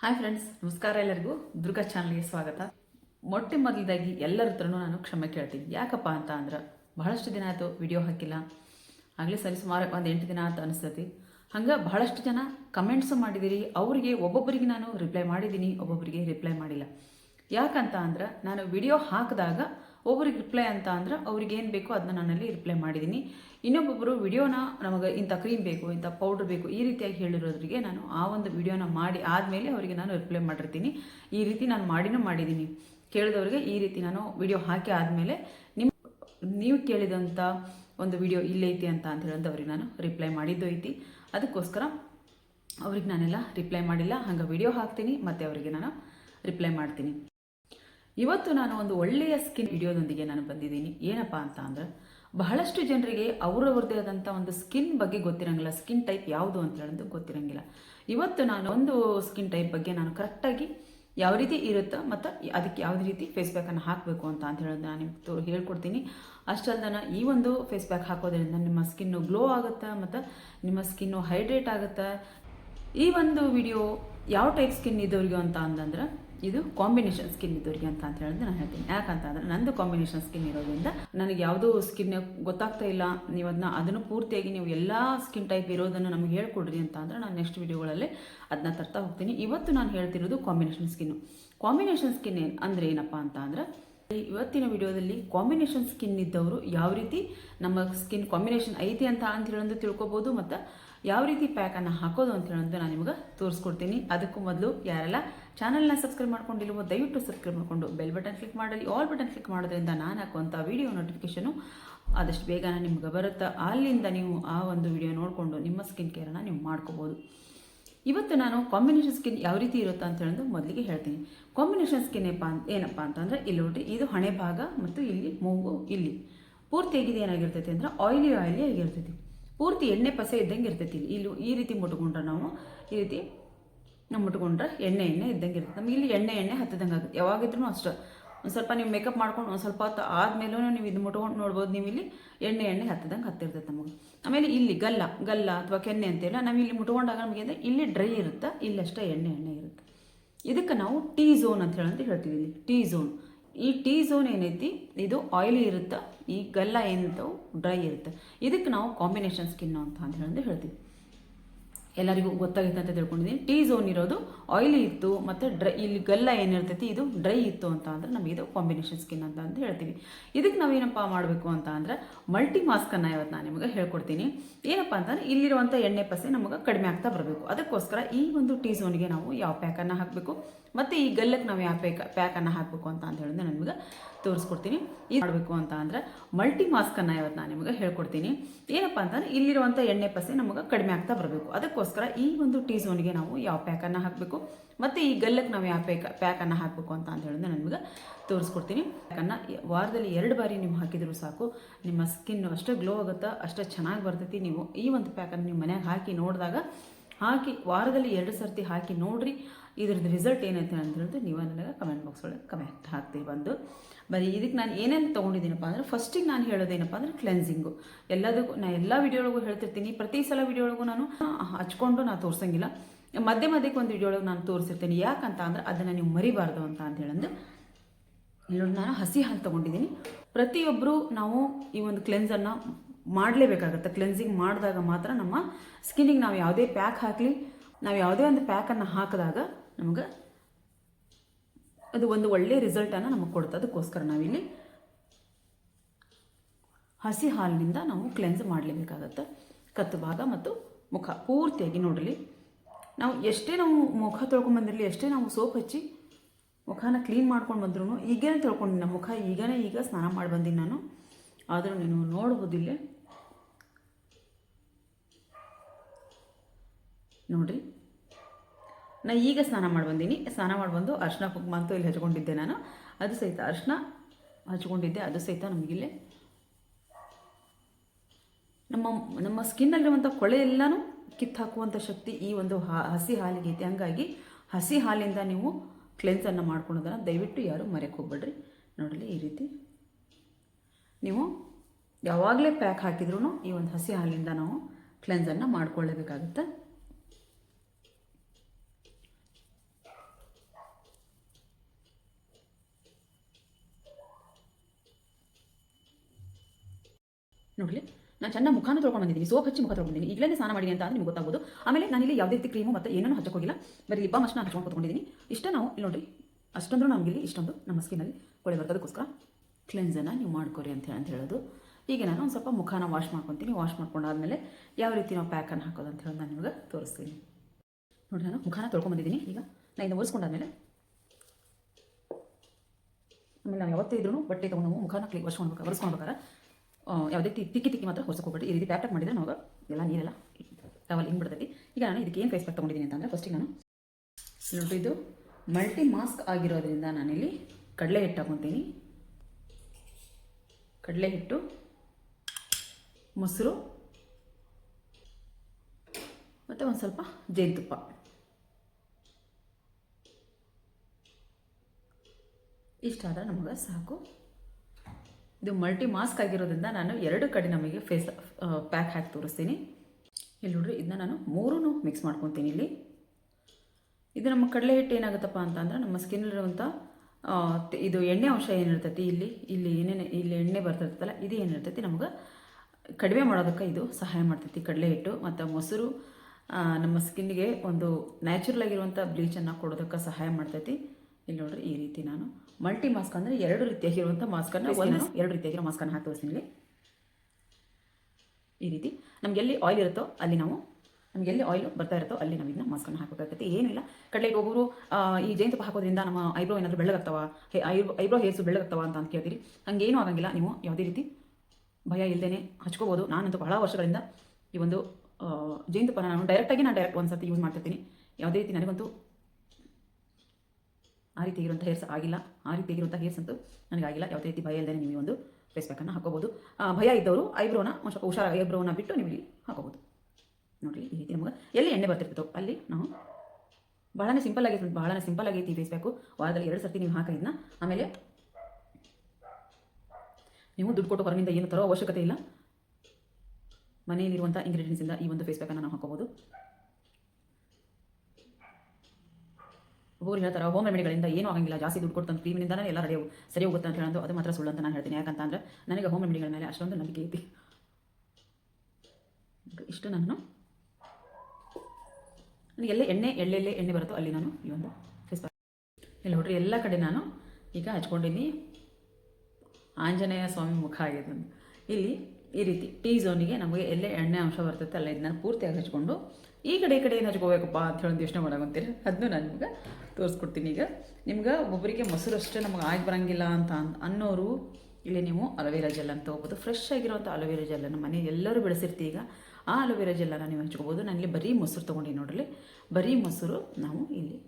Hi friends ನಮಸ್ಕಾರ ಎಲ್ಲರಿಗೂ. ದುರ್ಗಾ ಚಾನಲ್ಗೆ ಸ್ವಾಗತ. ಮೊಟ್ಟೆ ಮೊದಲದಾಗಿ ಎಲ್ಲರ ಹತ್ರನೂ ನಾನು ಕ್ಷಮೆ ಕೇಳ್ತೀನಿ. ಯಾಕಪ್ಪ ಅಂತ ಅಂದ್ರೆ ಬಹಳಷ್ಟು ದಿನ ಆಯಿತು ವಿಡಿಯೋ ಹಾಕಿಲ್ಲ. ಆಗಲೇ ಸರಿ ಸುಮಾರು ಒಂದು ಎಂಟು ದಿನ ಅಂತ ಅನಿಸ್ತೈತಿ. ಹಂಗೆ ಬಹಳಷ್ಟು ಜನ ಕಮೆಂಟ್ಸು ಮಾಡಿದ್ದೀರಿ ಅವರಿಗೆ ಒಬ್ಬೊಬ್ಬರಿಗೆ ನಾನು ರಿಪ್ಲೈ ಮಾಡಿದ್ದೀನಿ, ಒಬ್ಬೊಬ್ಬರಿಗೆ ರಿಪ್ಲೈ ಮಾಡಿಲ್ಲ. ಯಾಕಂತ ಅಂದ್ರೆ ನಾನು ವಿಡಿಯೋ ಹಾಕಿದಾಗ ಒಬ್ರಿಗೆ ರಿಪ್ಲೈ ಅಂತ ಅಂದ್ರೆ ಅವ್ರಿಗೆ ಏನು ಬೇಕೋ ಅದನ್ನ ನಾನಲ್ಲಿ ರಿಪ್ಲೈ ಮಾಡಿದ್ದೀನಿ. ಇನ್ನೊಬ್ಬೊಬ್ಬರು ವಿಡಿಯೋನ ನಮಗೆ ಇಂಥ ಕ್ರೀಮ್ ಬೇಕು, ಇಂಥ ಪೌಡ್ರ್ ಬೇಕು ಈ ರೀತಿಯಾಗಿ ಹೇಳಿರೋದ್ರಿಗೆ ನಾನು ಆ ಒಂದು ವಿಡಿಯೋನ ಮಾಡಿ ಆದಮೇಲೆ ಅವರಿಗೆ ನಾನು ರಿಪ್ಲೈ ಮಾಡಿರ್ತೀನಿ. ಈ ರೀತಿ ನಾನು ಮಾಡಿನೂ ಮಾಡಿದ್ದೀನಿ. ಕೇಳಿದವರಿಗೆ ಈ ರೀತಿ ನಾನು ವಿಡಿಯೋ ಹಾಕಿ ಆದಮೇಲೆ ನಿಮ್ಮ ನೀವು ಕೇಳಿದಂಥ ಒಂದು ವಿಡಿಯೋ ಇಲ್ಲೈತಿ ಅಂತ ಅಂತ ಹೇಳಿದ ಅವ್ರಿಗೆ ನಾನು ರಿಪ್ಲೈ ಮಾಡಿದ್ದು ಐತಿ. ಅದಕ್ಕೋಸ್ಕರ ಅವ್ರಿಗೆ ನಾನೆಲ್ಲ ರಿಪ್ಲೈ ಮಾಡಿಲ್ಲ. ಹಂಗೆ ವಿಡಿಯೋ ಹಾಕ್ತೀನಿ, ಮತ್ತು ಅವರಿಗೆ ನಾನು ರಿಪ್ಲೈ ಮಾಡ್ತೀನಿ. ಇವತ್ತು ನಾನು ಒಂದು ಒಳ್ಳೆಯ ಸ್ಕಿನ್ ವಿಡಿಯೋದೊಂದಿಗೆ ನಾನು ಬಂದಿದ್ದೀನಿ. ಏನಪ್ಪ ಅಂತ ಅಂದ್ರೆ, ಬಹಳಷ್ಟು ಜನರಿಗೆ ಅವರವ್ರದ್ದೇ ಆದಂಥ ಒಂದು ಸ್ಕಿನ್ ಬಗ್ಗೆ ಗೊತ್ತಿರಂಗಿಲ್ಲ. ಸ್ಕಿನ್ ಟೈಪ್ ಯಾವುದು ಅಂತ ಹೇಳೋದು ಗೊತ್ತಿರಂಗಿಲ್ಲ. ಇವತ್ತು ನಾನು ಒಂದು ಸ್ಕಿನ್ ಟೈಪ್ ಬಗ್ಗೆ ನಾನು ಕರೆಕ್ಟಾಗಿ ಯಾವ ರೀತಿ ಇರುತ್ತೋ ಮತ್ತು ಅದಕ್ಕೆ ಯಾವುದೇ ರೀತಿ ಫೇಸ್ ಪ್ಯಾಕನ್ನು ಹಾಕಬೇಕು ಅಂತ ಅಂತ ಹೇಳೋದು ನಾನು ನಿಮ್ಗೆ ಹೇಳ್ಕೊಡ್ತೀನಿ. ಅಷ್ಟಲ್ದನ ಈ ಒಂದು ಫೇಸ್ ಪ್ಯಾಕ್ ಹಾಕೋದ್ರಿಂದ ನಿಮ್ಮ ಸ್ಕಿನ್ನು ಗ್ಲೋ ಆಗುತ್ತೆ ಮತ್ತು ನಿಮ್ಮ ಸ್ಕಿನ್ನು ಹೈಡ್ರೇಟ್ ಆಗುತ್ತೆ? ಈ ಒಂದು ವಿಡಿಯೋ ಯಾವ ಟೈಪ್ ಸ್ಕಿನ್ ಇದ್ದವ್ರಿಗೆ ಅಂತ ಅಂತಂದ್ರೆ ಇದು ಕಾಂಬಿನೇಷನ್ ಸ್ಕಿನ್ ಇದ್ದವ್ರಿಗೆ ಅಂತ ಅಂತ ಹೇಳಿದ್ರೆ ನಾನು ಹೇಳ್ತೀನಿ. ಯಾಕಂತಂದ್ರೆ ನಂದು ಕಾಂಬಿನೇಷನ್ ಸ್ಕಿನ್ ಇರೋದ್ರಿಂದ ನನಗೆ ಯಾವುದೂ ಸ್ಕಿನ್ ಗೊತ್ತಾಗ್ತಾ ಇಲ್ಲ. ನೀವು ಅದನ್ನ ಅದನ್ನು ಪೂರ್ತಿಯಾಗಿ ನೀವು ಎಲ್ಲ ಸ್ಕಿನ್ ಟೈಪ್ ಇರೋದನ್ನು ನಮಗೆ ಹೇಳ್ಕೊಡ್ರಿ ಅಂತ ಅಂದ್ರೆ ನಾನು ನೆಕ್ಸ್ಟ್ ವಿಡಿಯೋಗಳಲ್ಲಿ ಅದನ್ನ ತರ್ತಾ ಹೋಗ್ತೀನಿ. ಇವತ್ತು ನಾನು ಹೇಳ್ತಿರೋದು ಕಾಂಬಿನೇಷನ್ ಸ್ಕಿನ್ನು ಕಾಂಬಿನೇಷನ್ ಸ್ಕಿನ್ ಏನು ಅಂದರೆ ಏನಪ್ಪ ಅಂತ ಅಂದ್ರೆ ಇವತ್ತಿನ ವಿಡಿಯೋದಲ್ಲಿ ಕಾಂಬಿನೇಷನ್ ಸ್ಕಿನ್ ಇದ್ದವರು ಯಾವ ರೀತಿ ನಮ್ಮ ಸ್ಕಿನ್ ಕಾಂಬಿನೇಷನ್ ಐತಿ ಅಂತ ಅಂತ ಹೇಳೋದು ತಿಳ್ಕೊಬೋದು ಮತ್ತು ಯಾವ ರೀತಿ ಪ್ಯಾಕನ್ನು ಹಾಕೋದು ಅಂತ ಹೇಳೋದು ನಾನು ನಿಮಗೆ ತೋರಿಸ್ಕೊಡ್ತೀನಿ. ಅದಕ್ಕೂ ಮೊದಲು ಯಾರೆಲ್ಲ ಚಾನಲ್ನ ಸಬ್ಸ್ಕ್ರೈಬ್ ಮಾಡ್ಕೊಂಡಿಲ್ವೋ ದಯವಿಟ್ಟು ಸಬ್ಸ್ಕ್ರೈಬ್ ಮಾಡಿಕೊಂಡು ಬೆಲ್ ಬಟನ್ ಕ್ಲಿಕ್ ಮಾಡಲಿ ಆಲ್ ಬಟನ್ ಕ್ಲಿಕ್ ಮಾಡೋದ್ರಿಂದ ನಾನು ಹಾಕುವಂಥ ವಿಡಿಯೋ ನೋಟಿಫಿಕೇಶನು ಆದಷ್ಟು ಬೇಗನೆ ನಿಮ್ಗೆ ಬರುತ್ತೆ? ಅಲ್ಲಿಂದ ನೀವು ಆ ಒಂದು ವಿಡಿಯೋ ನೋಡಿಕೊಂಡು ನಿಮ್ಮ ಸ್ಕಿನ್ ಕೇರನ್ನು ನೀವು ಮಾಡ್ಕೋಬೋದು. ಇವತ್ತು ನಾನು ಕಾಂಬಿನೇಷನ್ ಸ್ಕಿನ್ ಯಾವ ರೀತಿ ಇರುತ್ತೆ ಅಂತ ಹೇಳೋದು ಮೊದಲಿಗೆ ಹೇಳ್ತೀನಿ. ಕಾಂಬಿನೇಷನ್ ಸ್ಕಿನ್ ಏನಪ್ಪ ಅಂತ ಏನಪ್ಪ ಅಂತಂದರೆ ಇಲ್ಲಿ ನೋಡಿ ಇದು ಹಣೆ ಭಾಗ ಮತ್ತು ಇಲ್ಲಿ ಮೂಗು, ಇಲ್ಲಿ. ಪೂರ್ತಿಯಾಗಿದೆ ಏನಾಗಿರ್ತೈತಿ ಅಂದ್ರೆ ಆಯಿಲಿ ಆಯಿಲಿ ಆಗಿರ್ತೈತಿ. ಪೂರ್ತಿ ಎಣ್ಣೆ ಪಸೆ ಇದ್ದಂಗೆ ಇರ್ತೈತಿ ಇಲ್ಲಿ ಈ ರೀತಿ ಮುಟ್ಕೊಂಡ್ರೆ ನಾವು ಈ ರೀತಿ ನಾವು ಮುಟ್ಕೊಂಡ್ರೆ ಎಣ್ಣೆ ಎಣ್ಣೆ ಇದ್ದಂಗೆ ಇರುತ್ತೆ. ನಮಗೆ ಇಲ್ಲಿ ಎಣ್ಣೆ ಎಣ್ಣೆ ಹತ್ತಿದಂಗೆ ಆಗುತ್ತೆ. ಯಾವಾಗಿದ್ರೂ ಅಷ್ಟು. ಒಂದು ಸ್ವಲ್ಪ ನೀವು ಮೇಕಪ್ ಮಾಡ್ಕೊಂಡು ಒಂದು ಸ್ವಲ್ಪ ಹೊತ್ತು ಆದಮೇಲೂ ನೀವು ಇದು ಮುಟ್ಕೊಂಡು ನೋಡ್ಬೋದು. ನೀವು ಇಲ್ಲಿ ಎಣ್ಣೆ ಎಣ್ಣೆ ಹತ್ತಿದಂಗೆ ಹತ್ತಿರ್ತೈತೆ ನಮಗೆ. ಆಮೇಲೆ ಇಲ್ಲಿ ಗಲ್ಲ ಗಲ್ಲ ಅಥವಾ ಕೆನ್ನೆ ಅಂತೇಳ ನಾವು ಇಲ್ಲಿ ಮುಟ್ಕೊಂಡಾಗ ನಮಗೆ ಅಂದರೆ ಇಲ್ಲಿ ಡ್ರೈ ಇರುತ್ತೆ? ಇಲ್ಲಷ್ಟೇ ಎಣ್ಣೆ ಎಣ್ಣೆ ಇರುತ್ತೆ. ಇದಕ್ಕೆ ನಾವು ಟೀ ಝೋನ್ ಅಂತ ಹೇಳಂತ ಹೇಳ್ತೀವಿ ಇಲ್ಲಿ. ಟೀ ಝೋನ್ ಈ ಟೀ ಝೋನ್ ಏನೈತಿ? ಇದು ಆಯಿಲಿ ಇರುತ್ತೆ? ಈ ಗಲ್ಲ ಏನಿರ್ತಾವೆ ಡ್ರೈ ಇರುತ್ತೆ. ಇದಕ್ಕೆ ನಾವು ಕಾಂಬಿನೇಷನ್ ಸ್ಕಿನ್ ಅಂತ ಅಂತ ಹೇಳಂದು ಹೇಳ್ತೀವಿ. ಎಲ್ಲರಿಗೂ ಗೊತ್ತಾಗಿತ್ತು ಅಂತ ತಿಳ್ಕೊಂಡಿದ್ದೀನಿ ಟೀ ಝೋನ್ ಇರೋದು ಆಯಿಲಿ ಇತ್ತು ಮತ್ತು ಡ್ರೈ ಇಲ್ಲಿ ಗಲ್ಲ ಏನಿರ್ತೈತಿ, ಇದು ಡ್ರೈ ಇತ್ತು ಅಂತ ಅಂದರೆ ನಮಗೆ ಇದು ಕಾಂಬಿನೇಷನ್ ಸ್ಕಿನ್ ಅಂತ ಅಂತ ಹೇಳ್ತೀವಿ. ಇದಕ್ಕೆ ನಾವೇನಪ್ಪ ಮಾಡಬೇಕು ಅಂತ ಅಂದರೆ ಮಲ್ಟಿ ಮಾಸ್ಕನ್ನು ಇವತ್ತು ನಾನು ನಿಮಗೆ ಹೇಳ್ಕೊಡ್ತೀನಿ. ಏನಪ್ಪ ಅಂತಂದರೆ ಇಲ್ಲಿರುವಂಥ ಎಣ್ಣೆ ಪಸೆ ನಮಗೆ ಕಡಿಮೆ ಆಗ್ತಾ ಬರಬೇಕು. ಅದಕ್ಕೋಸ್ಕರ ಈ ಒಂದು ಟೀ ಝೋನಿಗೆ ನಾವು ಯಾವ ಪ್ಯಾಕನ್ನು ಹಾಕಬೇಕು? ಮತ್ತು ಈ ಗಲ್ಲಕ್ಕೆ ನಾವು ಯಾವ ಪ್ಯಾಕ್ ಪ್ಯಾಕನ್ನು ಹಾಕಬೇಕು ಅಂತ ಅಂತ ಹೇಳಿದ್ರೆ ನಾನು ನಿಮಗೆ ತೋರಿಸ್ಕೊಡ್ತೀನಿ. ಇದು ಮಾಡಬೇಕು ಅಂತ ಅಂದರೆ ಮಲ್ಟಿ ಮಾಸ್ಕನ್ನು ಇವತ್ತು ನಾನು ನಿಮಗೆ ಹೇಳ್ಕೊಡ್ತೀನಿ. ಏನಪ್ಪ ಅಂತಂದರೆ ಇಲ್ಲಿರುವಂಥ ಎಣ್ಣೆ ಪಸೆ ನಮಗೆ ಕಡಿಮೆ ಆಗ್ತಾ ಬರಬೇಕು. ಅದಕ್ಕೋಸ್ಕರ ಈ ಒಂದು ಟೀ ಝೋನ್ಗೆ ನಾವು ಯಾವ ಪ್ಯಾಕನ್ನು ಹಾಕಬೇಕು, ಮತ್ತು ಈ ಗಲ್ಲಕ್ಕೆ ನಾವು ಯಾವ ಪ್ಯಾಕ್ ಪ್ಯಾಕನ್ನು ಹಾಕಬೇಕು ಅಂತ ಅಂತ ಹೇಳಿದ್ರೆ ನಾನು ನಿಮಗೆ ತೋರಿಸ್ಕೊಡ್ತೀನಿ. ಪ್ಯಾಕನ್ನು ವಾರದಲ್ಲಿ ಎರಡು ಬಾರಿ ನೀವು ಹಾಕಿದರೂ ಸಾಕು, ನಿಮ್ಮ ಸ್ಕಿನ್ ಅಷ್ಟೇ ಗ್ಲೋ ಆಗುತ್ತಾ, ಅಷ್ಟೇ ಚೆನ್ನಾಗಿ ಬರ್ತೈತಿ. ನೀವು ಈ ಒಂದು ಪ್ಯಾಕನ್ನು ನೀವು ಮನೆಯಾಗ ಹಾಕಿ ನೋಡಿದಾಗ, ಹಾಕಿ ವಾರದಲ್ಲಿ ಎರಡು ಸರ್ತಿ ಹಾಕಿ ನೋಡಿರಿ ಇದ್ರದ್ದು ರಿಸಲ್ಟ್ ಏನೈತೆ ಅಂತ ಹೇಳಿದ್ರೆ ನೀವು ನನಗೆ ಕಮೆಂಟ್ ಬಾಕ್ಸ್ ಒಳಗೆ ಕಮೆಂಟ್ ಹಾಕ್ತೀವಿ ಬಂದು. ಬರೀ ಇದಕ್ಕೆ ನಾನು ಏನೇನು ತೊಗೊಂಡಿದ್ದೀನಪ್ಪ ಅಂದರೆ ಫಸ್ಟಿಗೆ ನಾನು ಹೇಳೋದೇನಪ್ಪ ಅಂದರೆ ಕ್ಲೆನ್ಸಿಂಗು ಎಲ್ಲದಕ್ಕೂ ನಾನು ಎಲ್ಲ ವೀಡಿಯೋ ಒಳಗೂ ಹೇಳ್ತಿರ್ತೀನಿ. ಪ್ರತಿ ಸಲ ವೀಡಿಯೋ ಒಳಗೂ ನಾನು ಹಚ್ಕೊಂಡು ನಾನು ತೋರಿಸಂಗಿಲ್ಲ. ಮಧ್ಯೆ ಮಧ್ಯಕ್ಕೆ ಒಂದು ವಿಡಿಯೋ ಒಳಗೆ ನಾನು ತೋರಿಸಿರ್ತೀನಿ. ಯಾಕಂತ ಅಂದ್ರೆ ಅದನ್ನು ನೀವು ಮರಿಬಾರ್ದು ಅಂತ ಅಂತ ಹೇಳಂದು. ಇಲ್ಲಿ ನಾನು ಹಸಿ ಹಾಲು ತೊಗೊಂಡಿದ್ದೀನಿ. ಪ್ರತಿಯೊಬ್ಬರು ನಾವು ಈ ಒಂದು ಕ್ಲೆನ್ಸನ್ನು ಮಾಡಲೇಬೇಕಾಗತ್ತೆ. ಕ್ಲೆನ್ಸಿಂಗ್ ಮಾಡಿದಾಗ ಮಾತ್ರ ನಮ್ಮ ಸ್ಕಿನ್ನಿಗೆ ನಾವು ಯಾವುದೇ ಪ್ಯಾಕ್ ಹಾಕಲಿ, ನಾವು ಯಾವುದೇ ಒಂದು ಪ್ಯಾಕನ್ನು ಹಾಕಿದಾಗ ನಮಗೆ ಅದು ಒಂದು ಒಳ್ಳೆಯ ರಿಸಲ್ಟನ್ನು ನಮಗೆ ಕೊಡುತ್ತೆ ಅದಕ್ಕೋಸ್ಕರ ನಾವಿಲ್ಲಿ ಹಸಿ ಹಾಲಿನಿಂದ ನಾವು ಕ್ಲೆನ್ಸ್ ಮಾಡಲೇಬೇಕಾಗತ್ತೆ. ಕತ್ತು ಭಾಗ ಮತ್ತು ಮುಖ ಪೂರ್ತಿಯಾಗಿ ನೋಡಲಿ ನಾವು ಎಷ್ಟೇ ನಾವು ಮುಖ ತೊಳ್ಕೊಂಬಂದಿರಲಿ ಎಷ್ಟೇ ನಾವು ಸೋಪ್ ಹಚ್ಚಿ ಮುಖನ ಕ್ಲೀನ್ ಮಾಡ್ಕೊಂಡು ಬಂದ್ರೂ ಈಗೇನೆ ತೊಳ್ಕೊಂಡಿನ ಮುಖ, ಈಗನೇ ಈಗ ಸ್ನಾನ ಮಾಡಿ ಬಂದೀನಿ ನಾನು. ಆದರೂ ನೀನು ನೋಡ್ಬೋದಿಲ್ಲೇ. ನೋಡ್ರಿ. ನಾ ಈಗ ಸ್ನಾನ ಮಾಡಿ ಬಂದೀನಿ. ಸ್ನಾನ ಮಾಡಿ ಬಂದು ಅರ್ಶಿನ ಕುಂಕುಮ ಅಂತೂ ಇಲ್ಲಿ ಹಚ್ಕೊಂಡಿದ್ದೆ ನಾನು. ಅದು ಸಹಿತ ಅರ್ಶಿನ ಹಚ್ಕೊಂಡಿದ್ದೆ. ಅದು ಸಹಿತ ನಮಗಿಲ್ಲಿ ನಮ್ಮ ನಮ್ಮ ಸ್ಕಿನ್ನಲ್ಲಿರುವಂಥ ಕೊಳೆ ಎಲ್ಲನೂ ಕಿತ್ತಾಕುವಂಥ ಶಕ್ತಿ ಈ ಒಂದು ಹಸಿ ಹಾಲಿಗೆ ಐತೆ. ಹಂಗಾಗಿ ಹಸಿ ಹಾಲಿಂದ ನೀವು ಕ್ಲೆನ್ಸನ್ನು ಮಾಡ್ಕೊಳೋದನ್ನು ದಯವಿಟ್ಟು ಯಾರು ಮರೆಯಕ್ಕೆ ಹೋಗ್ಬೇಡ್ರಿ. ನೋಡಲಿ ಈ ರೀತಿ ನೀವು ಯಾವಾಗಲೇ ಪ್ಯಾಕ್ ಹಾಕಿದ್ರೂ ಈ ಒಂದು ಹಸಿ ಹಾಲಿಂದ ನಾವು ಕ್ಲೆನ್ಸನ್ನು ಮಾಡ್ಕೊಳ್ಳೇಬೇಕಾಗುತ್ತೆ. ನೋಡಲಿ ನಾನು ಚೆನ್ನಾಗಿ ಮುಖಾನ ತೊಳ್ಕೊಂಡು ಬಂದಿದ್ದೀನಿ ಸೋಪ್ ಹಚ್ಚಿ ಮುಖ ತೊಳ್ಕೊಂಡಿದ್ದೀನಿ ಈಗಲೇ ಸ್ನಾನ ಮಾಡಿ ಅಂತ ನಿಮ್ಗೆ ಗೊತ್ತಾಗ್ಬೋದು. ಆಮೇಲೆ ನಾನಿಲ್ಲಿ ಯಾವುದೇ ರೀತಿ ಕ್ರೀಮು ಮತ್ತು ಏನೂ ಹಚ್ಚಕೋಗಿಲ್ಲ ಬರೀ ಲಿಬ್ಬ ಮಸ್ನ ಹಚ್ಕೊಂಡು ತಗೊಂಡಿದ್ದೀನಿ ಇಷ್ಟ ನಾವು ಇಲ್ಲಿ ನೋಡಿರಿ ನಮಗೆ ಇಲ್ಲಿ ಇಷ್ಟೊಂದು ನಮ್ಮ ಸ್ಕಿನ್ನಲ್ಲಿ ಕೊಳೆ ಬರ್ತದಕ್ಕೋಸ್ಕರ ಕ್ಲೆನ್ಸನ್ನು ನೀವು ಮಾಡ್ಕೊರಿ ಅಂತ ಅಂತ ಹೇಳೋದು. ಈಗ ನಾನು ಒಂದು ಸ್ವಲ್ಪ ಮುಖಾನ ವಾಶ್ ಮಾಡ್ಕೊತೀನಿ. ವಾಶ್ ಮಾಡ್ಕೊಂಡಾದ್ಮೇಲೆ ಯಾವ ರೀತಿ ನಾವು ಪ್ಯಾಕನ್ನು ಹಾಕೋದು ಅಂತ ಹೇಳಿ ನಾನು ನಿಮಗೆ ತೋರಿಸ್ತೀನಿ. ನೋಡಿ ನಾನು ಮುಖಾನ ತೊಳ್ಕೊಂಬಂದಿದ್ದೀನಿ ಈಗ ನಾನು ಇದನ್ನು ಒರೆಸ್ಕೊಂಡಾದ್ಮೇಲೆ ಆಮೇಲೆ ನಾವು ಯಾವತ್ತೇ ಇದ್ರೂ ಬಟ್ಟೆ ತೊಗೊಂಡು ಮುಖಾನ ಕ್ಲೀ ವರ್ಸ್ಕೊಂಡ್ಬೇಕು ಒರೆಸ್ಕೊಳ್ಬೇಕಾರೆ ಆ, ಯಾವುದೇ ತಿಕ್ಕಿ ತಿಕ್ಕಿ ಮಾತ್ರ ಹೊರ್ಸ್ಕೋಬೇಡಿ ಈ ರೀತಿ ಪ್ಯಾಕ್ ಮಾಡಿದರೆ ನಾವು ಎಲ್ಲ ನೀರೆಲ್ಲ ಟವಲ್ ಹಿಂಗೆ ಬಿಡ್ತೈತಿ. ಈಗ ನಾನು ಇದಕ್ಕೆ ಏನು ಫೇಸ್ ಪ್ಯಾಕ್ ತೊಗೊಂಡಿದ್ದೀನಿ ಅಂತಂದರೆ ಫಸ್ಟಿಗೆ ನಾನು ನೋಡ್ರಿ, ಇದು ಮಲ್ಟಿ ಮಾಸ್ಕ್ ಆಗಿರೋದ್ರಿಂದ ನಾನಿಲ್ಲಿ ಕಡಲೆ ಹಿಟ್ಟು ಹಾಕೊತೀನಿ. ಕಡಲೆ ಹಿಟ್ಟು, ಮೊಸರು, ಮತ್ತು ಒಂದು ಸ್ವಲ್ಪ ಜೇನುತುಪ್ಪ. ಇಷ್ಟಾದರೆ ನಮಗೆ ಸಾಕು. ಇದು ಮಲ್ಟಿ ಮಾಸ್ಕ್ ಆಗಿರೋದ್ರಿಂದ ನಾನು ಎರಡು ಕಡೆ ನಮಗೆ ಫೇಸ್ ಪ್ಯಾಕ್ ಹಾಕಿ ತೋರಿಸ್ತೀನಿ. ಇಲ್ಲಿ ನೋಡ್ರಿ, ಇದನ್ನ ನಾನು ಮೂರೂ ಮಿಕ್ಸ್ ಮಾಡ್ಕೊತೀನಿ ಇಲ್ಲಿ. ಇದು ನಮ್ಮ ಕಡಲೆ ಹಿಟ್ಟು ಏನಾಗುತ್ತಪ್ಪ ಅಂತಂದ್ರೆ ನಮ್ಮ ಸ್ಕಿನ್ನಲ್ಲಿರುವಂಥ ಇದು ಎಣ್ಣೆ ಅಂಶ ಏನಿರ್ತೈತಿ ಇಲ್ಲಿ ಇಲ್ಲಿ ಏನೇನು, ಇಲ್ಲಿ ಎಣ್ಣೆ ಬರ್ತಿರ್ತೈತಲ್ಲ ಇದು ಏನಿರ್ತೈತಿ ನಮಗೆ ಕಡಿಮೆ ಮಾಡೋದಕ್ಕೆ ಇದು ಸಹಾಯ ಮಾಡ್ತೈತಿ ಕಡಲೆ ಹಿಟ್ಟು. ಮತ್ತು ಮೊಸರು ನಮ್ಮ ಸ್ಕಿನ್ಗೆ ಒಂದು ನ್ಯಾಚುರಲ್ ಆಗಿರುವಂಥ ಬ್ಲೀಚನ್ನು ಕೊಡೋದಕ್ಕೆ ಸಹಾಯ ಮಾಡ್ತೈತಿ. ಇಲ್ಲಿ ನೋಡ್ರಿ, ಈ ರೀತಿ ನಾನು ಮಲ್ಟಿ ಮಾಸ್ಕ್ ಅಂದರೆ ಎರಡು ರೀತಿಯಾಗಿರುವಂಥ ಮಾಸ್ಕನ್ನು ಒಂದು ಎರಡು ರೀತಿಯಾಗಿರೋ ಮಾಸ್ಕನ್ನು ಹಾಕಿ ತೋರಿಸ್ತೀನಿ ಇಲ್ಲಿ ಈ ರೀತಿ ನಮ್ಗೆ ಎಲ್ಲಿ ಆಯಿಲ್ ಇರುತ್ತೋ ಅಲ್ಲಿ ನಾವು ನಮ್ಗೆ ಎಲ್ಲಿ ಆಯಿಲ್ ಬರ್ತಾ ಇರುತ್ತೋ ಅಲ್ಲಿ ನಾವು ಇದನ್ನ ಮಾಸ್ಕನ್ನು ಹಾಕಬೇಕಾಗತ್ತೆ. ಏನಿಲ್ಲ. ಕಡಲೆ ಒಬ್ಬರು ಈ ಜೇನುತುಪ್ಪ ಹಾಕೋದ್ರಿಂದ ನಮ್ಮ ಐಬ್ರೋ ಏನಾದರೂ ಬೆಳ್ಳಗಾಗ್ತಾವ? ಹೇ ಐಬ್ರೋ ಐಬ್ರೋ ಹೇರ್ಸು ಬೆಳ್ಳಗಾಗ್ತಾವ ಅಂತ ಅಂತ ಕೇಳ್ತೀರಿ. ಹಂಗೇನೂ ಆಗಂಗಿಲ್ಲ. ನೀವು ಯಾವುದೇ ರೀತಿ ಭಯ ಇಲ್ಲದೇ ಹಚ್ಕೋಬೋದು. ನಾನಂತೂ ಬಹಳ ವರ್ಷಗಳಿಂದ ಈ ಒಂದು ಜೇನುತುಪ್ಪನ ನಾನು ಡೈರೆಕ್ಟಾಗಿ ನಾನು ಡೈರೆಕ್ಟ್ ಒಂದು ಸರ್ತಿ ಯೂಸ್ ಮಾಡ್ತಿರ್ತೀನಿ. ಯಾವುದೇ ರೀತಿ ನನಗಂತೂ ಆ ರೀತಿ ಇರುವಂಥ ಹೇರ್ಸ್ ಆಗಿಲ್ಲ. ಆ ರೀತಿ ಇರುವಂಥ ಹೇರ್ಸ್ ಅಂತೂ ನನಗಾಗಿಲ್ಲ ಯಾವುದೇ ರೀತಿ ಭಯ ಇಲ್ಲದೆ ನೀವು ಒಂದು ಫೇಸ್ ಪ್ಯಾಕನ್ನು ಹಾಕೋಬೋದು. ಭಯ ಇದ್ದವರು ಐಬ್ರೋನ ಒಂದು ಸ್ವಲ್ಪ ಹುಷಾರ ಐಬ್ರೋನ ಬಿಟ್ಟು ನೀವು ಇಲ್ಲಿ ಹಾಕೋಬೋದು. ನೋಡಿರಿ, ಈ ರೀತಿ ನಮಗೆ ಎಲ್ಲಿ ಎಣ್ಣೆ ಬರ್ತಿರ್ತೋ ಅಲ್ಲಿ ನಾವು ಭಾಳನೇ ಸಿಂಪಲ್ ಆಗೈತೆ ಭಾಳನೇ ಸಿಂಪಲ್ ಆಗೈತಿ ಫೇಸ್ ಪ್ಯಾಕು ವಾರದಲ್ಲಿ ಎರಡು ಸರ್ತಿ ನೀವು ಹಾಕೋದನ್ನ ಆಮೇಲೆ ನೀವು ದುಡ್ಡು ಕೊಟ್ಟು ಹೊರಗಿಂದ ಏನು ತರೋ ಅವಶ್ಯಕತೆ ಇಲ್ಲ. ಮನೆಯಲ್ಲಿರುವಂಥ ಇಂಗ್ರೀಡಿಯೆಂಟ್ಸಿಂದ ಈ ಒಂದು ಫೇಸ್ ಪ್ಯಾಕನ್ನು ನಾವು ಹಾಕೋಬೋದು. ಒಬ್ಬರು ಹೇಳ್ತಾರೆ ಹೋಮ್ ರೆಮಿಡಿಗಳಿಂದ ಏನೂ ಆಗಂಗಿಲ್ಲ. ಜಾಸ್ತಿ ದುಡ್ಡು ಕೊಡ್ತಾನೆ ಕ್ರೀಮಿನಿಂದನೇ ಎಲ್ಲ ರೆಡಿ ಸರಿ ಹೋಗುತ್ತೆ ಅಂತ ಹೇಳೋದು, ಅದು ಮಾತ್ರ ಸುಳ್ಳು ಅಂತ ನಾನು ಹೇಳ್ತೀನಿ. ಯಾಕಂತಂದ್ರೆ ನನಗೆ ಹೋಮ್ ರೆಮಿಡಿಗಳ ಮೇಲೆ ಅಷ್ಟೊಂದು ನಂಬಿಕೆ ಐತಿ. ಇಷ್ಟು ನಾನು. ನನಗೆ ಎಲ್ಲ ಎಣ್ಣೆ ಎಳ್ಳೆಲ್ಲೇ ಎಣ್ಣೆ ಬರುತ್ತೋ ಅಲ್ಲಿ ನಾನು ಈ ಒಂದು ಫೇಸ್ ಪ್ಯಾಕ್ ಎಲ್ಲ ನೋಡ್ರಿ ಎಲ್ಲ ಕಡೆ ನಾನು ಈಗ ಹಚ್ಕೊಂಡಿದ್ದೀನಿ ಆಂಜನೇಯ ಸ್ವಾಮಿ ಮುಖ ಆಗಿದೆ. ಇಲ್ಲಿ ಈ ರೀತಿ ಟೀ ಝೋನಿಗೆ ನಮಗೆ ಎಲ್ಲೇ ಎಣ್ಣೆ ಅಂಶ ಬರ್ತೈತೆ, ಅಲ್ಲ ಇದನ್ನ ಪೂರ್ತಿಯಾಗಿ ಹಚ್ಕೊಂಡು ಈ ಕಡೆ ಈ ಕಡೆ ಏನು ಹಚ್ಕೋಬೇಕಪ್ಪ ಅಂತ ಹೇಳಿ ಯೋಚನೆ ಮಾಡಾಕಂತೀರಿ ಅದನ್ನು ನಾನು ನಿಮ್ಗೆ ತೋರಿಸ್ಕೊಡ್ತೀನಿ ಈಗ. ನಿಮ್ಗೆ ಒಬ್ಬರಿಗೆ ಮೊಸರು ಅಷ್ಟೇ ನಮಗೆ ಆಗಿ ಬರಂಗಿಲ್ಲ ಅಂತ ಅನ್- ಅನ್ನೋರು, ಇಲ್ಲಿ ನೀವು ಅಲೋವೆರಾ ಜೆಲ್ ಅಂತ ಹೋಗ್ಬೋದು ಫ್ರೆಶ್ ಆಗಿರುವಂಥ ಅಲೋವೆರಾ ಜೆಲ್ಲನ್ನು ಮನೆ ಎಲ್ಲರೂ ಬೆಳೆಸಿರ್ತೀವಿ ಈಗ. ಆ ಅಲೋವೆರಾ ಜೆಲ್ಲನ್ನು ನೀವು ನಾನು ಇಲ್ಲಿ ಬರೀ ಮೊಸರು ತೊಗೊಂಡು ನೋಡ್ರಿ. ಬರೀ ಮೊಸರು ನಾವು ಇಲ್ಲಿ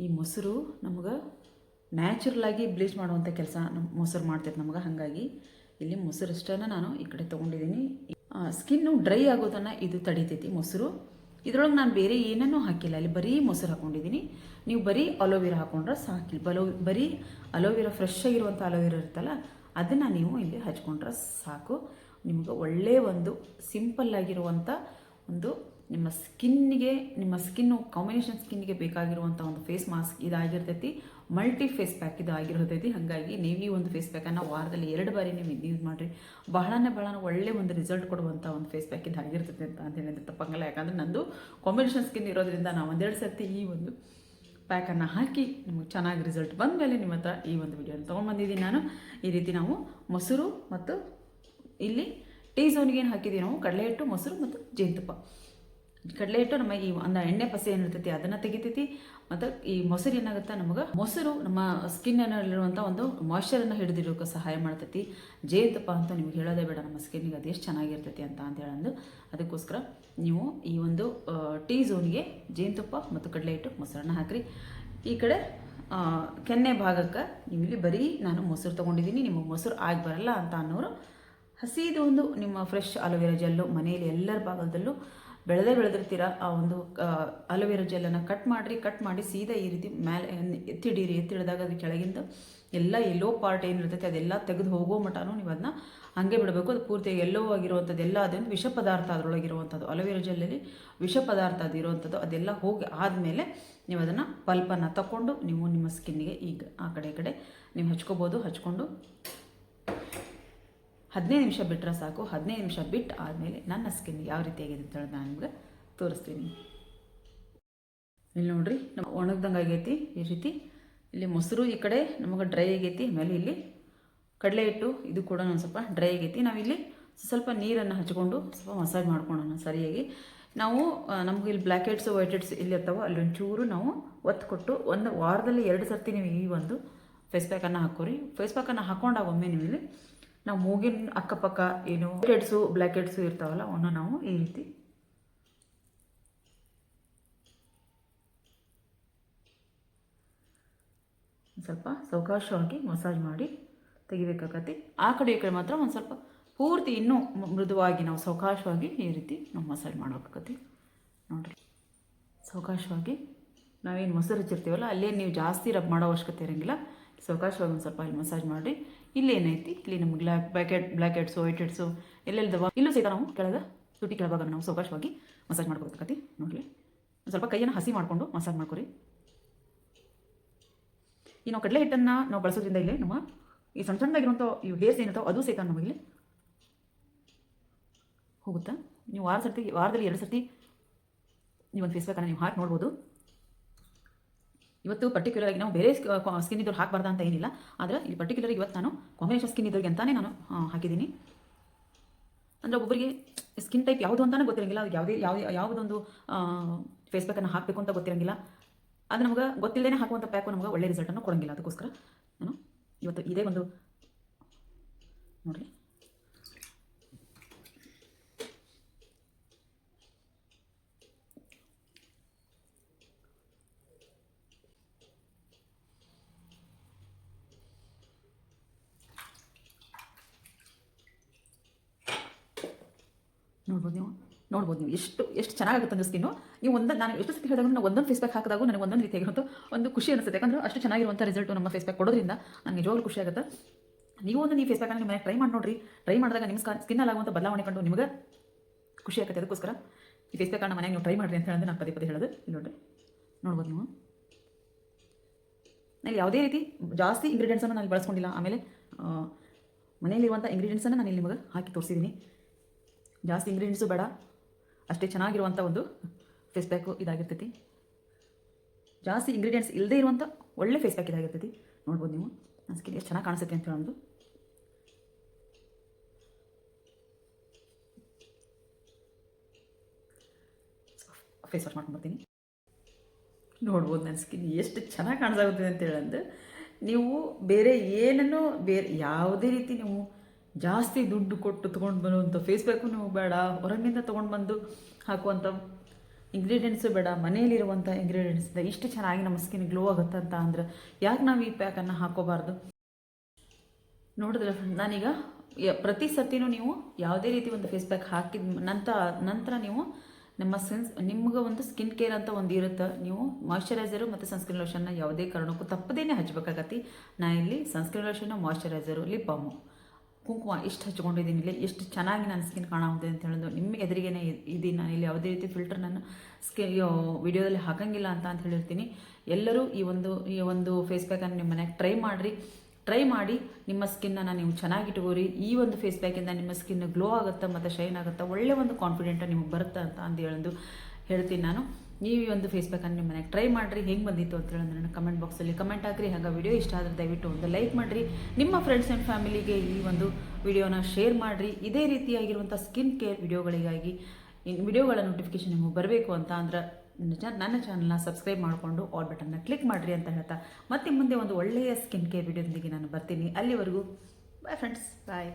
ಈ ಮೊಸರು ನಮ್ಗೆ ನ್ಯಾಚುರಲಾಗಿ ಬ್ಲೀಚ್ ಮಾಡುವಂಥ ಕೆಲಸ ಮೊಸರು ಮಾಡ್ತೈತೆ ನಮ್ಗೆ, ಹಾಗಾಗಿ ಇಲ್ಲಿ ಮೊಸರಷ್ಟನ್ನು ನಾನು ಈ ಕಡೆ ತೊಗೊಂಡಿದ್ದೀನಿ. ಸ್ಕಿನ್ನು ಡ್ರೈ ಆಗೋದನ್ನು ಇದು ತಡಿತೈತಿ ಮೊಸರು. ಇದ್ರೊಳಗೆ ನಾನು ಬೇರೆ ಏನನ್ನೂ ಹಾಕಿಲ್ಲ, ಇಲ್ಲಿ ಬರೀ ಮೊಸರು ಹಾಕೊಂಡಿದ್ದೀನಿ ನೀವು ಬರೀ ಅಲೋವೆರಾ ಹಾಕೊಂಡ್ರೆ ಸಾಕಿಲ್ಲ ಬಲೋ, ಬರೀ ಅಲೋವೆರಾ ಫ್ರೆಶ್ ಆಗಿರುವಂಥ ಅಲೋವೆರಾ ಇರುತ್ತಲ್ಲ, ಅದನ್ನು ನೀವು ಇಲ್ಲಿ ಹಚ್ಕೊಂಡ್ರೆ ಸಾಕು. ನಿಮ್ಗೆ ಒಳ್ಳೆಯ ಒಂದು ಸಿಂಪಲ್ ಆಗಿರುವಂಥ ಒಂದು ನಿಮ್ಮ ಸ್ಕಿನ್ನಿಗೆ ನಿಮ್ಮ ಸ್ಕಿನ್ನು ಕಾಂಬಿನೇಷನ್ ಸ್ಕಿನ್ನಿಗೆ ಬೇಕಾಗಿರುವಂಥ ಒಂದು ಫೇಸ್ ಮಾಸ್ಕ್ ಇದಾಗಿರ್ತೈತಿ. ಮಲ್ಟಿ ಫೇಸ್ ಪ್ಯಾಕ್ ಇದು ಆಗಿರೋದೈತಿ. ಹಾಗಾಗಿ ನೀವು ಈ ಒಂದು ಫೇಸ್ ಪ್ಯಾಕನ್ನು ವಾರದಲ್ಲಿ ಎರಡು ಬಾರಿ ನೀವು ಯೂಸ್ ಮಾಡಿರಿ. ಬಹಳನೇ ಬಹಳ ಒಳ್ಳೆ ಒಂದು ರಿಸಲ್ಟ್ ಕೊಡುವಂಥ ಒಂದು ಫೇಸ್ ಪ್ಯಾಕ್ ಇದು ಆಗಿರ್ತದೆ ಅಂತ ಅಂತ ಹೇಳಿದ್ರೆ ತಪ್ಪಂಗಲ್ಲ. ಯಾಕಂದರೆ ನಂದು ಕಾಂಬಿನೇಷನ್ ಸ್ಕಿನ್ ಇರೋದ್ರಿಂದ ನಾವು ಒಂದೆರಡು ಸರ್ತಿ ಈ ಒಂದು ಪ್ಯಾಕನ್ನು ಹಾಕಿ ನಿಮಗೆ ಚೆನ್ನಾಗಿ ರಿಸಲ್ಟ್ ಬಂದ ಮೇಲೆ ನಿಮ್ಮ ಹತ್ರ ಈ ಒಂದು ವಿಡಿಯೋನ ತೊಗೊಂಡ್ಬಂದಿದ್ದೀನಿ ನಾನು. ಈ ರೀತಿ ನಾವು ಮೊಸರು ಮತ್ತು ಇಲ್ಲಿ ಟೀ ಝೋನ್ಗೆ ಏನು ಹಾಕಿದ್ದೀವಿ ನಾವು? ಕಡಲೆ ಹಿಟ್ಟು ಮೊಸರು ಮತ್ತು ಜೇನುತುಪ್ಪ. ಕಡಲೆ ಹಿಟ್ಟು ನಮಗೆ ಈ ಒಂದು ಎಣ್ಣೆ ಪಸೆ ಏನಿರ್ತೈತಿ, ಅದನ್ನು ತೆಗಿತೈತಿ. ಮತ್ತು ಈ ಮೊಸರು ಏನಾಗುತ್ತೆ ನಮಗೆ? ಮೊಸರು ನಮ್ಮ ಸ್ಕಿನ್ನಲ್ಲಿರುವಂಥ ಒಂದು ಮಾಯ್ಶ್ಚರನ್ನು ಹಿಡಿದಿಡೋಕೆ ಸಹಾಯ ಮಾಡ್ತೈತಿ. ಜೇನುತುಪ್ಪ ಅಂತ ನಿಮ್ಗೆ ಹೇಳೋದೇ ಬೇಡ, ನಮ್ಮ ಸ್ಕಿನ್ನಿಗೆ ಅದು ಎಷ್ಟು ಚೆನ್ನಾಗಿರ್ತೈತಿ ಅಂತ ಅಂತ ಹೇಳಂದು. ಅದಕ್ಕೋಸ್ಕರ ನೀವು ಈ ಒಂದು ಟೀ ಝೋನ್ಗೆ ಜೇನುತುಪ್ಪ ಮತ್ತು ಕಡಲೆ ಹಿಟ್ಟು ಮೊಸರನ್ನ ಹಾಕಿರಿ. ಈ ಕಡೆ ಕೆನ್ನೆ ಭಾಗಕ್ಕೆ ನೀವು ಇಲ್ಲಿ ಬರೀ ನಾನು ಮೊಸರು ತೊಗೊಂಡಿದ್ದೀನಿ ನಿಮಗೆ ಮೊಸರು ಆಗಿ ಬರಲ್ಲ ಅಂತ ಅನ್ನೋರು ಹಸಿದು ಒಂದು ನಿಮ್ಮ ಫ್ರೆಶ್ ಅಲೋವೆರಾ ಜೆಲ್ಲು ಮನೆಯಲ್ಲಿ ಎಲ್ಲರ ಭಾಗದಲ್ಲೂ ಬೆಳೆದೇ ಬೆಳೆದಿರ್ತೀರ? ಆ ಒಂದು ಅಲೋವೆರಾ ಜೆಲ್ಲನ್ನು ಕಟ್ ಮಾಡಿರಿ ಕಟ್ ಮಾಡಿ ಸೀದಾ ಈ ರೀತಿ ಮೇಲೆ ಎತ್ತಿಡೀರಿ. ಎತ್ತಿಡಿದಾಗ ಅದು ಕೆಳಗಿಂದ ಎಲ್ಲ ಎಲ್ಲೋ ಪಾರ್ಟ್ ಏನಿರ್ತೈತೆ, ಅದೆಲ್ಲ ತೆಗೆದು ಹೋಗೋ ಮಟನೂ ನೀವು ಅದನ್ನ ಹಾಗೆ ಬಿಡಬೇಕು. ಅದು ಪೂರ್ತಿ ಎಲ್ಲೋ ಆಗಿರುವಂಥದ್ದು ಎಲ್ಲ ಅದೊಂದು ವಿಷ ಪದಾರ್ಥ ಅದರೊಳಗಿರುವಂಥದ್ದು. ಅಲೋವೆರಾ ಜೆಲ್ಲಲ್ಲಿ ವಿಷ ಪದಾರ್ಥ ಅದು ಇರುವಂಥದ್ದು, ಅದೆಲ್ಲ ಹೋಗಿ ಆದಮೇಲೆ ನೀವು ಅದನ್ನು ಪಲ್ಪನ್ನು ತಗೊಂಡು ನೀವು ನಿಮ್ಮ ಸ್ಕಿನ್ನಿಗೆ ಈಗ ಆ ಕಡೆ ಕಡೆ ನೀವು ಹಚ್ಕೋಬೋದು, ಹಚ್ಕೊಂಡು ಹದಿನೈದು ನಿಮಿಷ ಬಿಟ್ಟರೆ ಸಾಕು. ಹದಿನೈದು ನಿಮಿಷ ಬಿಟ್ಟು ಆದಮೇಲೆ ನನ್ನ ಸ್ಕಿನ್ ಯಾವ ರೀತಿಯಾಗಿದೆ ಅಂತ ಹೇಳಿ ನಾನು ನಿಮ್ಗೆ ತೋರಿಸ್ತೀನಿ. ಇಲ್ಲಿ ನೋಡ್ರಿ, ನಮ್ಮ ಒಣಗ್ದಂಗೆ ಆಗೈತಿ ಈ ರೀತಿ. ಇಲ್ಲಿ ಮೊಸರು ಈ ಕಡೆ, ನಮಗೆ ಡ್ರೈ ಆಗೈತಿ. ಆಮೇಲೆ ಇಲ್ಲಿ ಕಡಲೆ ಹಿಟ್ಟು, ಇದು ಕೂಡ ಒಂದು ಸ್ವಲ್ಪ ಡ್ರೈ ಆಗೈತಿ. ನಾವಿಲ್ಲಿ ಸ್ವಲ್ಪ ನೀರನ್ನು ಹಚ್ಕೊಂಡು ಸ್ವಲ್ಪ ಮಸಾಜ್ ಮಾಡ್ಕೊಳೋಣ ಸರಿಯಾಗಿ. ನಾವು ನಮಗೆ ನಮ್ಗೆ ಇಲ್ಲಿ ಬ್ಲ್ಯಾಕ್ ಹೆಡ್ಸ್ ವೈಟ್ ಹೆಡ್ಸ್ ಇಲ್ಲಿ ಇರ್ತಾವೆ ಅಲ್ಲಿ ಒಂಚೂರು ನಾವು ಒತ್ತು ಕೊಟ್ಟು ಒಂದು ವಾರದಲ್ಲಿ ಎರಡು ಸರ್ತಿ ನೀವು ಈ ಒಂದು ಫೇಸ್ ಪ್ಯಾಕನ್ನು ಹಾಕೋರಿ. ಫೇಸ್ ಪ್ಯಾಕನ್ನು ಹಾಕೊಂಡಾಗ ಒಮ್ಮೆ ನೀವು ಇಲ್ಲಿ ನಾವು ಮೂಗಿನ ಅಕ್ಕಪಕ್ಕ ಏನು ಹೆಡ್ಸು ಬ್ಲ್ಯಾಕ್ ಹೆಡ್ಸು ಇರ್ತಾವಲ್ಲ, ಅವನ್ನ ನಾವು ಈ ರೀತಿ ಸ್ವಲ್ಪ ಸಾವಕಾಶವಾಗಿ ಮಸಾಜ್ ಮಾಡಿ ತೆಗಿಬೇಕಾಗತ್ತೆ. ಆ ಕಡೆ ಈ ಕಡೆ ಮಾತ್ರ ಒಂದು ಸ್ವಲ್ಪ ಪೂರ್ತಿ ಇನ್ನೂ ಮೃದುವಾಗಿ ನಾವು ಸಾವಕಾಶವಾಗಿ ಈ ರೀತಿ ನಾವು ಮಸಾಜ್ ಮಾಡಬೇಕಾಗತ್ತೆ. ನೋಡಿರಿ. ಸಾವಕಾಶವಾಗಿ ನಾವೇನು ಮೊಸರು ಹಚ್ಚಿರ್ತೀವಲ್ಲ ಅಲ್ಲೇ ನೀವು ಜಾಸ್ತಿ ರಬ್ ಮಾಡೋ ಅವಶ್ಯಕತೆ ಇರೋಂಗಿಲ್ಲ. ಸಾವಕಾಶವಾಗಿ ಒಂದು ಸ್ವಲ್ಪ ಇಲ್ಲಿ ಮಸಾಜ್ ಮಾಡಿ ಇಲ್ಲಿ ಏನೈತಿ? ಇಲ್ಲಿ ನಮ್ಗೆ ಬ್ಲ್ಯಾಕ್ ಬ್ಯಾಕೆಟ್ ಬ್ಲ್ಯಾಕ್ ಹೆಡ್ಸು ವೈಟ್ ಹೆಡ್ಸು ಎಲ್ಲೆಲ್ಲದವ ಇಲ್ಲೂ ಸಹಿತ ನಾವು ಕೆಳಗೆ ತುಟಿ ಕೆಳಭಾಗ ನಾವು ಸಾವಕಾಶವಾಗಿ ಮಸಾಜ್ ಮಾಡ್ಕೊಬೇಕಾಗತ್ತೆ ನೋಡಿರಿ. ಸ್ವಲ್ಪ ಕೈಯನ್ನು ಹಸಿ ಮಾಡಿಕೊಂಡು ಮಸಾಜ್ ಮಾಡ್ಕೊರಿ. ಈ ನಾವು ಕಡಲೆ ಹಿಟ್ಟನ್ನು ನಾವು ಬಳಸೋದ್ರಿಂದ ಇಲ್ಲಿ ನಮ್ಮ ಈ ಸಣ್ಣ ಸಣ್ಣದಾಗಿರುವಂಥ ಈ ಹೇರ್ಸ್ ಏನಿರ್ತಾವೆ ಅದು ಸಹಿತ ನಮಗೆ ಹೋಗುತ್ತಾ? ನೀವು ವಾರ ಸರ್ತಿ, ವಾರದಲ್ಲಿ ಎರಡು ಸರ್ತಿ ನೀವು ಫೇಸ್ ಪ್ಯಾಕನ್ನು ನೀವು ಹಾಕಿ ನೋಡ್ಬೋದು. ಇವತ್ತು ಪರ್ಟಿಕ್ಯುಲರ್ ಆಗಿ ನಾವು ಬೇರೆ ಸ್ಕಿನ್ ಇದ್ದವ್ರು ಹಾಕಬಾರ್ದು ಅಂತ ಏನಿಲ್ಲ. ಆದರೆ ಇಲ್ಲಿ ಪರ್ಟಿಕ್ಯುಲರ್ ಇವತ್ತು ನಾನು ಕಾಂಬಿನೇಷನ್ ಸ್ಕಿನ್ ಇದ್ದವ್ರಿಗೆ ಅಂತಾನೆ ನಾನು ಹಾಕಿದ್ದೀನಿ. ಅಂದರೆ ಒಬ್ಬೊಬ್ಬರಿಗೆ ಸ್ಕಿನ್ ಟೈಪ್ ಯಾವುದು ಅಂತಾನೆ ಗೊತ್ತಿರಂಗಿಲ್ಲ. ಅದು ಯಾವುದೇ ಯಾವ ಯಾವುದೊಂದು ಫೇಸ್ ಪ್ಯಾಕನ್ನು ಹಾಕಬೇಕು ಅಂತ ಗೊತ್ತಿರಂಗಿಲ್ಲ. ಅದು ನಮಗೆ ಗೊತ್ತಿಲ್ಲದೇ ಹಾಕುವಂಥ ಪ್ಯಾಕು ನಮಗೆ ಒಳ್ಳೆ ರಿಸಲ್ಟನ್ನು ಕೊಡೋಂಗಿಲ್ಲ. ಅದಕ್ಕೋಸ್ಕರ ನಾನು ಇವತ್ತು ಇದೇ ಒಂದು ನೋಡಿರಿ. ನೋಡ್ಬೋದು ನೀವು? ನೋಡ್ಬೋದು ನೀವು. ಎಷ್ಟು ಎಷ್ಟು ಚೆನ್ನಾಗುತ್ತೆ ಅಂದ್ರೆ ಸ್ಕಿನ್ನು ನೀವು ಒಂದು ನಾನು ಎಷ್ಟು ಸತಿ ಹೇಳಿದಾಗ ನಾನು ಒಂದೊಂದು ಫೇಸ್ಬ್ಯಾಕ್ ಹಾಕಿದಾಗ ನನಗೆ ಒಂದೊಂದು ರೀತಿಯಾಗಿರುವಂಥ ಒಂದು ಖುಷಿ ಅನಿಸುತ್ತೆ. ಯಾಕಂದ್ರೆ ಅಷ್ಟು ಚೆನ್ನಾಗಿರುವಂಥ ರಿಸಲ್ಟು ನಮ್ಮ ಫೇಸ್ಬ್ಯಾಕ್ ಕೊಡೋದ್ರಿಂದ ನನಗೆ ನಿಜವಾಗ್ಲೂ ಖುಷಿ ಆಗುತ್ತೆ. ನೀವು ಒಂದು ನೀವು ಫೇಸ್ಬ್ಯಾಕ್ ಪ್ಯಾಕನ್ನು ನಿಮ್ಮ ಮನೆಗೆ ಟ್ರೈ ಮಾಡಿ ನೋಡ್ರಿ. ಟ್ರೈ ಮಾಡಿದಾಗ ನಿಮ್ಮ ಸ್ಕಿನ್ ಆಗುವಂಥ ಬದಲಾವಣೆ ಕಂಡು ನಿಮಗೆ ಖುಷಿ ಆಗುತ್ತೆ. ಅದಕ್ಕೋಸ್ಕರ ಈ ಫೇಸ್ ಪ್ಯಾಕನ್ನು ಮನೆಗೆ ನೀವು ಟ್ರೈ ಮಾಡಿರಿ ಅಂತ ಹೇಳಿದ್ರೆ ನಾನು ಪದೇ ಪದೇ ಹೇಳೋದು. ನೋಡ್ರಿ. ನೋಡ್ಬೋದು ನೀವು? ನಾನು ಯಾವುದೇ ರೀತಿ ಜಾಸ್ತಿ ಇಂಗ್ರೀಡಿಯೆಂಟ್ಸನ್ನು ನಾನು ಬಳಸ್ಕೊಂಡಿಲ್ಲ. ಆಮೇಲೆ ಮನೆಯಲ್ಲಿರುವಂಥ ಇಂಗ್ರೀಡಿಯೆಂಟ್ಸನ್ನು ನಾನು ಇಲ್ಲಿ ನಿಮಗೆ ಹಾಕಿ ತೋರಿಸಿದ್ದೀನಿ ಜಾಸ್ತಿ ಇಂಗ್ರೀಡಿಯೆಂಟ್ಸು ಬೇಡ. ಅಷ್ಟೇ ಚೆನ್ನಾಗಿರುವಂಥ ಒಂದು ಫೇಸ್ ಪ್ಯಾಕು ಇದಾಗಿರ್ತೈತಿ. ಜಾಸ್ತಿ ಇಂಗ್ರೀಡಿಯೆಂಟ್ಸ್ ಇಲ್ಲದೆ ಇರುವಂಥ ಒಳ್ಳೆ ಫೇಸ್ ಪ್ಯಾಕ್ ಇದಾಗಿರ್ತೈತಿ. ನೋಡ್ಬೋದು ನೀವು. ನನ್ನ ಸ್ಕಿನ್ ಎಷ್ಟು ಚೆನ್ನಾಗಿ ಕಾಣಿಸುತ್ತೆ ಅಂತ ಹೇಳೋದು. ಫೇಸ್ ವಾಶ್ ಮಾಡ್ಕೊಂಡ್ಬರ್ತೀನಿ ನೋಡ್ಬೋದು ನನ್ನ ಸ್ಕಿನ್ ಎಷ್ಟು ಚೆನ್ನಾಗಿ ಕಾಣಿಸಾಗುತ್ತೆ ಅಂತ ಹೇಳಂದು. ನೀವು ಬೇರೆ ಏನನ್ನು ಬೇರೆ ಯಾವುದೇ ರೀತಿ ನೀವು ಜಾಸ್ತಿ ದುಡ್ಡು ಕೊಟ್ಟು ತೊಗೊಂಡು ಬರುವಂಥ ಫೇಸ್ ಪ್ಯಾಕು ಬೇಡ, ಹೊರಗಿಂದ ತೊಗೊಂಡು ಬಂದು ಹಾಕುವಂಥ ಇಂಗ್ರೀಡಿಯೆಂಟ್ಸು ಬೇಡ ಮನೆಯಲ್ಲಿರುವಂಥ ಇಂಗ್ರೀಡಿಯೆಂಟ್ಸ್ ಇಷ್ಟು ಚೆನ್ನಾಗಿ ನಮ್ಮ ಸ್ಕಿನ್ ಗ್ಲೋ ಆಗುತ್ತೆ ಅಂತ ಅಂದ್ರೆ ಯಾಕೆ ನಾವು ಈ ಪ್ಯಾಕನ್ನು ಹಾಕೋಬಾರ್ದು? ನೋಡಿದ್ರೆ ನಾನೀಗ ಪ್ರತಿ ಸರ್ತಿನೂ ನೀವು ಯಾವುದೇ ರೀತಿ ಒಂದು ಫೇಸ್ ಪ್ಯಾಕ್ ಹಾಕಿದ ನಂತರ ನಂತರ ನೀವು ನಮ್ಮ ಸ್ಕಿನ್ಸ್ ನಿಮ್ಗೆ ಒಂದು ಸ್ಕಿನ್ ಕೇರ್ ಅಂತ ಒಂದು ಇರುತ್ತೆ. ನೀವು ಮಾಯಿಶ್ಚರೈಸರು ಮತ್ತು ಸನ್ಸ್ಕ್ರೀನ್ ಲೋಷನ್ನ ಯಾವುದೇ ಕಾರಣಕ್ಕೂ ತಪ್ಪದೇನೆ ಹಚ್ಬೇಕಾಗತ್ತೆ. ನಾ ಇಲ್ಲಿ sunscreen lotion moisturizer lip balm ಕುಂಕುಮ ಇಷ್ಟು ಹಚ್ಕೊಂಡಿದ್ದೀನಿ ಇಲ್ಲಿ. ಎಷ್ಟು ಚೆನ್ನಾಗಿ ನನ್ನ ಸ್ಕಿನ್ ಕಾಣುತ್ತೆ ಅಂತ ಹೇಳೋದು ನಿಮ್ಮ ಎದುರಿಗೇನೆ ಇದ್ದೀನಿ ನಾನು ಇಲ್ಲಿ ಯಾವುದೇ ರೀತಿ ಫಿಲ್ಟರ್ ನಾನು ಸ್ಕಿನ್ ವಿಡಿಯೋದಲ್ಲಿ ಹಾಕಂಗಿಲ್ಲ ಅಂತ ಅಂತ ಹೇಳಿರ್ತೀನಿ. ಎಲ್ಲರೂ ಈ ಒಂದು ಈ ಒಂದು ಫೇಸ್ ಪ್ಯಾಕನ್ನು ನಿಮ್ಮ ಮನೆಗೆ ಟ್ರೈ ಮಾಡಿರಿ. ಟ್ರೈ ಮಾಡಿ ನಿಮ್ಮ ಸ್ಕಿನ್ನನ್ನು ನೀವು ಚೆನ್ನಾಗಿಟ್ಕೋರಿ ಈ ಒಂದು ಫೇಸ್ ಪ್ಯಾಕಿಂದ ನಿಮ್ಮ ಸ್ಕಿನ್ ಗ್ಲೋ ಆಗುತ್ತೆ ಮತ್ತು ಶೈನ್ ಆಗುತ್ತೆ ಒಳ್ಳೆ ಒಂದು ಕಾನ್ಫಿಡೆಂಟ್ ನಿಮಗೆ ಬರುತ್ತೆ ಅಂತ ಅಂದು ಹೇಳೋದು ಹೇಳ್ತೀನಿ ನಾನು. ನೀವು ಈ ಒಂದು ಫೇಸ್ ಪ್ಯಾಕನ್ನು ನಿಮ್ಮ ಮನೆಗೆ ಟ್ರೈ ಮಾಡಿರಿ. ಹೆಂಗೆ ಬಂದಿತ್ತು ಅಂತ ಹೇಳಿದ್ರೆ ನನ್ನ ಕಮೆಂಟ್ ಬಾಕ್ಸಲ್ಲಿ ಕಮೆಂಟ್ ಹಾಕಿರಿ. ಹಾಗೆ ವಿಡಿಯೋ ಇಷ್ಟ ಆದರೆ ದಯವಿಟ್ಟು ಒಂದು ಲೈಕ್ ಮಾಡಿರಿ. ನಿಮ್ಮ ಫ್ರೆಂಡ್ಸ್ ಆ್ಯಂಡ್ ಫ್ಯಾಮಿಲಿಗೆ ಈ ಒಂದು ವಿಡಿಯೋನ ಶೇರ್ ಮಾಡಿರಿ. ಇದೇ ರೀತಿಯಾಗಿರುವಂಥ ಸ್ಕಿನ್ ಕೇರ್ ವಿಡಿಯೋಗಳಿಗಾಗಿ ವಿಡಿಯೋಗಳ ನೋಟಿಫಿಕೇಶನ್ ನಿಮಗೆ ಬರಬೇಕು ಅಂತ ಅಂದ್ರೆ ನನ್ನ ಚಾನಲ್ನ ಸಬ್ಸ್ಕ್ರೈಬ್ ಮಾಡಿಕೊಂಡು ಆಲ್ ಬಟನ್ನ ಕ್ಲಿಕ್ ಮಾಡಿರಿ ಅಂತ ಹೇಳ್ತಾ. ಮತ್ತೆ ಮುಂದೆ ಒಂದು ಒಳ್ಳೆಯ ಸ್ಕಿನ್ ಕೇರ್ ವಿಡಿಯೋದೊಂದಿಗೆ ನಾನು ಬರ್ತೀನಿ. ಅಲ್ಲಿವರೆಗೂ ಬಾಯ್ ಫ್ರೆಂಡ್ಸ್ ಬಾಯ್